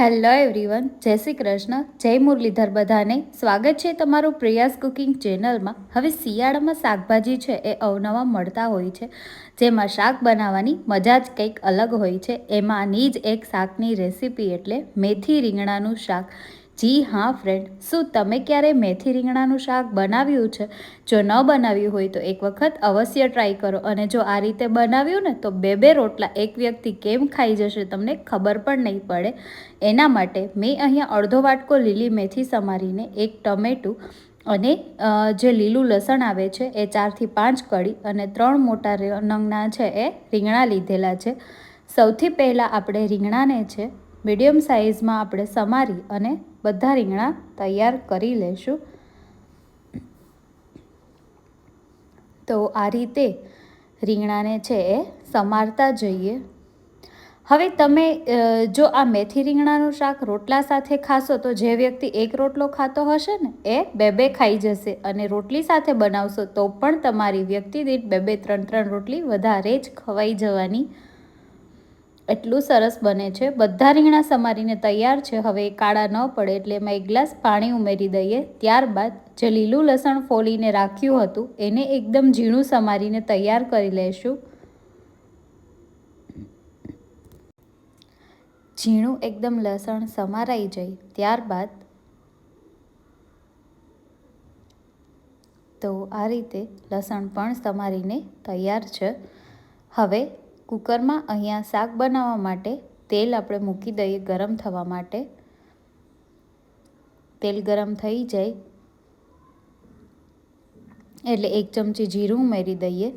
Hello everyone, જય શ્રી કૃષ્ણ, જય મુરલીધર બધાને. સ્વાગત છે તમારું પ્રિયાસ કુકિંગ ચેનલમાં. હવે શિયાળામાં શાકભાજી છે એ અવનવા મળતા હોય છે. જેમાં શાક બનાવવાની મજા જ કંઈક અલગ હોય છે. એમાંની જ એક શાકની રેસીપી એટલે મેથી રીંગણાનું શાક. જી હા ફ્રેન્ડ શું તમે ક્યારે મેથી રીંગણાનું શાક બનાવ્યું છે? જો ન બનાવ્યું હોય તો એક વખત અવશ્ય ટ્રાય કરો. અને જો આ રીતે બનાવ્યું ને, તો બે બે રોટલા એક વ્યક્તિ કેમ ખાઈ જશે તમને ખબર પણ નહીં પડે. એના માટે મેં અહીંયા અડધો વાટકો લીલી મેથી સમારીને, એક ટમેટું અને જે લીલું લસણ આવે છે, એ ચારથી પાંચ કળી અને ત્રણ મોટા નંગના છે એ રીંગણા લીધેલા છે. સૌથી પહેલાં આપણે રીંગણાને છે મીડિયમ સાઇઝમાં આપણે સમારી અને બધા રીંગણા તૈયાર કરી લઈશું તો આ રીતે રીંગણાને છે એ સમારતા જઈએ. હવે તમે જો આ મેથી રીંગણાનું શાક રોટલા સાથે ખાશો તો જે વ્યક્તિ એક રોટલો ખાતો હશે ને, એ બે બે ખાઈ જશે અને રોટલી સાથે બનાવશો તો પણ તમારી વ્યક્તિ દીઠ બે બે ત્રણ ત્રણ રોટલી વધારે જ ખવાઈ જવાની એટલું સરસ બને છે. બધા રીંગણા સમારીને તૈયાર છે. હવે કાળા ન પડે એટલે એમાં એક ગ્લાસ પાણી ઉમેરી દઈએ. ત્યારબાદ જે લીલું લસણ ફોલીને રાખ્યું હતું, એને એકદમ ઝીણું સમારીને તૈયાર કરી લઈશું ઝીણું એકદમ લસણ સમારાઈ જાય. ત્યારબાદ તો આ રીતે લસણ પણ સમારીને તૈયાર છે. હવે કુકરમાં અહીંયા શાક બનાવવા માટે તેલ આપણે મૂકી દઈએ ગરમ થવા માટે. તેલ ગરમ થઈ જાય. એટલે એક ચમચી જીરું ઉમેરી દઈએ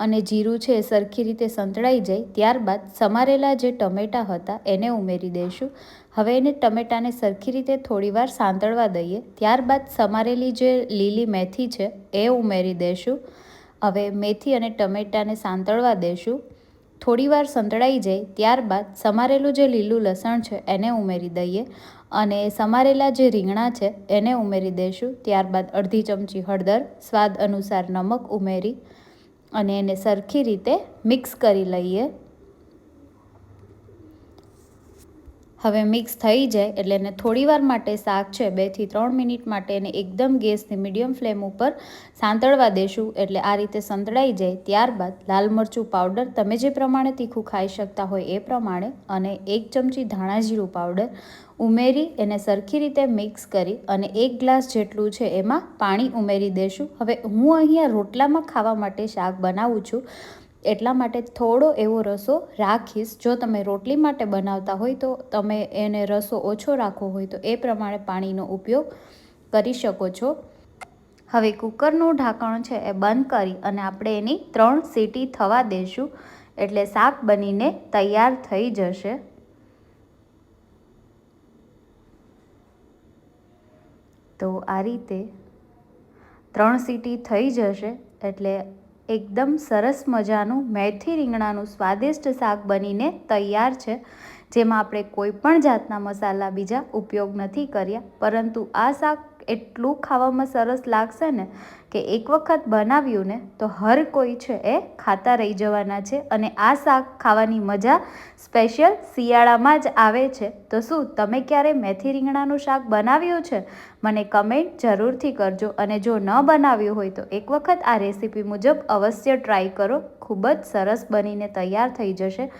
અને જીરું છે સરખી રીતે સંતળાઈ જાય. ત્યારબાદ સમારેલા જે ટમેટાં હતા એને ઉમેરી દઈશું. હવે એને ટમેટાને સરખી રીતે થોડીવાર સાંતળવા દઈએ. ત્યારબાદ સમારેલી જે લીલી મેથી છે એ ઉમેરી દઈશું. હવે મેથી અને ટમેટાને સાંતળવા દઈશું. થોડીવાર સંતળાઈ જાય, ત્યારબાદ સમારેલું જે લીલું લસણ છે એને ઉમેરી દઈએ અને સમારેલા જે રીંગણા છે એને ઉમેરી દઈશું. ત્યારબાદ અડધી ચમચી હળદર, સ્વાદ અનુસાર નમક ઉમેરી અને એને સરખી રીતે મિક્સ કરી લઈએ. હવે મિક્સ થઈ જાય એટલે એને થોડીવાર માટે શાક છે બેથી ત્રણ મિનિટ માટે એને એકદમ ગેસની મીડિયમ ફ્લેમ ઉપર સાંતળવા દેશું એટલે આ રીતે સંતળાઈ જાય. ત્યારબાદ લાલ મરચું પાવડર તમે જે પ્રમાણે તીખું ખાઈ શકતા હોય એ પ્રમાણે અને એક ચમચી ધાણાજીરું પાવડર ઉમેરી એને સરખી રીતે મિક્સ કરી અને એક ગ્લાસ જેટલું છે એમાં પાણી ઉમેરી દેશું. હવે હું અહીંયા રોટલામાં ખાવા માટે શાક બનાવું છું. એટલા માટે થોડો એવો રસો રાખીશ. જો તમે રોટલી માટે બનાવતા હોય તો તમે એને રસો ઓછો રાખવો હોય તો એ પ્રમાણે પાણીનો ઉપયોગ કરી શકો છો. હવે કુકરનું ઢાંકણ છે એ બંધ કરી અને આપણે એની ત્રણ સીટી થવા દઈશું એટલે શાક બનીને તૈયાર થઈ જશે. તો આ રીતે ત્રણ સીટી થઈ જશે એટલે એકદમ સરસ મજાનું મેથી રીંગણાનું સ્વાદિષ્ટ શાક બનીને તૈયાર છે. જેમાં આપણે કોઈ પણ જાતના મસાલા બીજા ઉપયોગ નથી કર્યા. પરંતુ આ શાક એટલું ખાવામાં સરસ લાગશે ને કે એક વખત બનાવ્યું ને તો હર કોઈ છે એ ખાતા રહી જવાના છે. અને આ શાક ખાવાની મજા સ્પેશિયલ શિયાળામાં જ આવે છે. તો શું તમે ક્યારે મેથી રીંગણાનું શાક બનાવ્યું છે? મને કમેન્ટ જરૂરથી કરજો. અને જો ન બનાવ્યું હોય તો એક વખત આ રેસીપી મુજબ અવશ્ય ટ્રાય કરો. ખૂબ જ સરસ બનીને તૈયાર થઈ જશે.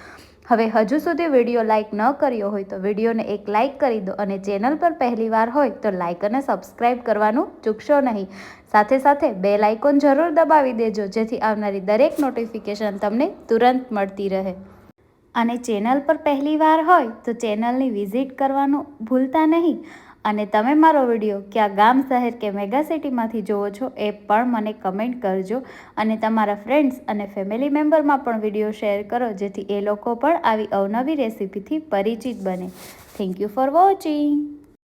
હવે હજુ સુધી વીડિયો લાઇક ન કર્યો હોય તો વિડીયોને એક લાઇક કરી દો અને ચેનલ પર પહેલીવાર હોય તો લાઇક અને સબસ્ક્રાઇબ કરવાનું ચૂકશો નહીં. સાથે સાથે બે લાઇકોન જરૂર દબાવી દેજો, જેથી આવનારી દરેક નોટિફિકેશન તમને તુરંત મળતી રહે. અને ચેનલ પર પહેલીવાર હોય તો ચેનલની વિઝિટ કરવાનું ભૂલતા નહીં. અને તમે મારો વીડિયો ક્યાં ગામ, શહેર કે મેગા સિટીમાંથી જુઓ છો એ પણ મને કમેન્ટ કરજો અને તમારા ફ્રેન્ડ્સ અને ફેમિલી મેમ્બરમાં પણ વીડિયો શેર કરો, જેથી એ લોકો પણ આવી અવનવી રેસીપીથી પરિચિત બને. Thank you for watching